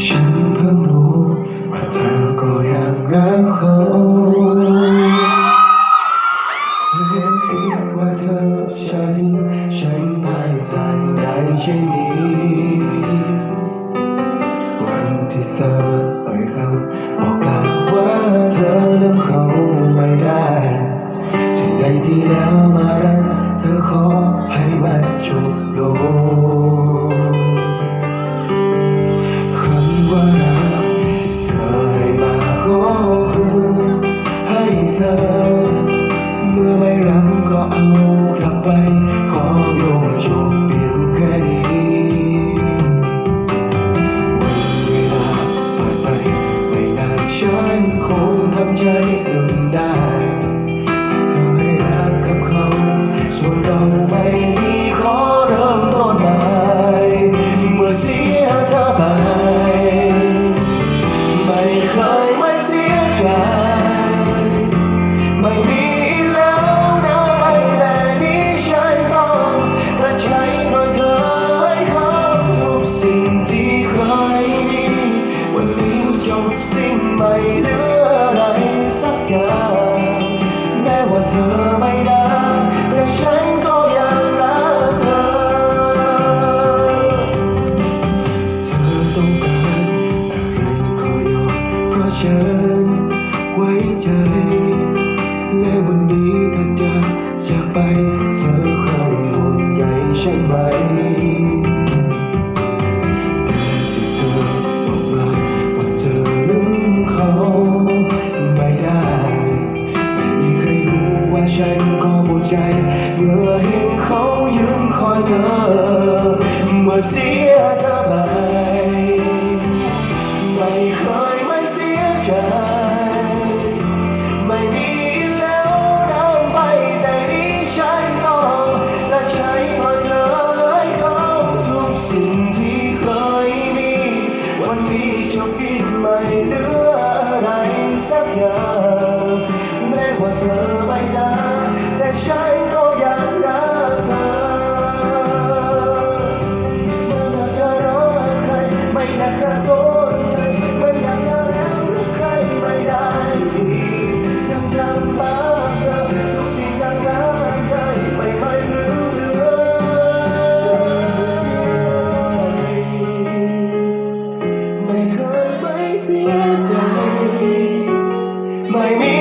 She ยังคงทำใจลงได้ สิ่งใหม่หรืออะไรสักอย่างแม้ว่าเธอไม่ได้แต่ฉันก็ยังรักเธอ เธอต้องการอะไรขอยอมเพราะฉัน จเมื่อเห็นเขายืนคอยเธอ เมื่อเสียสบายไม่เคยไม่เสียใจ ไม่มีแล้วน้ำไปแต่นี้ใช้ต้องแต่ใช้คอยเธอให้เขาทุกสิ่งที่เคยมี วันนี้จบสิ้นไม่เหลืออะไรสักอย่าง ไม่อยากจะรอใครไม่อยากจะสนใจไม่อยากจะรักใครไม่ได้ยังจำปากเธอทุกสิ่งยังรักใจไม่เคยลืมเลยไม่เคยไม่เสียใจไม่มี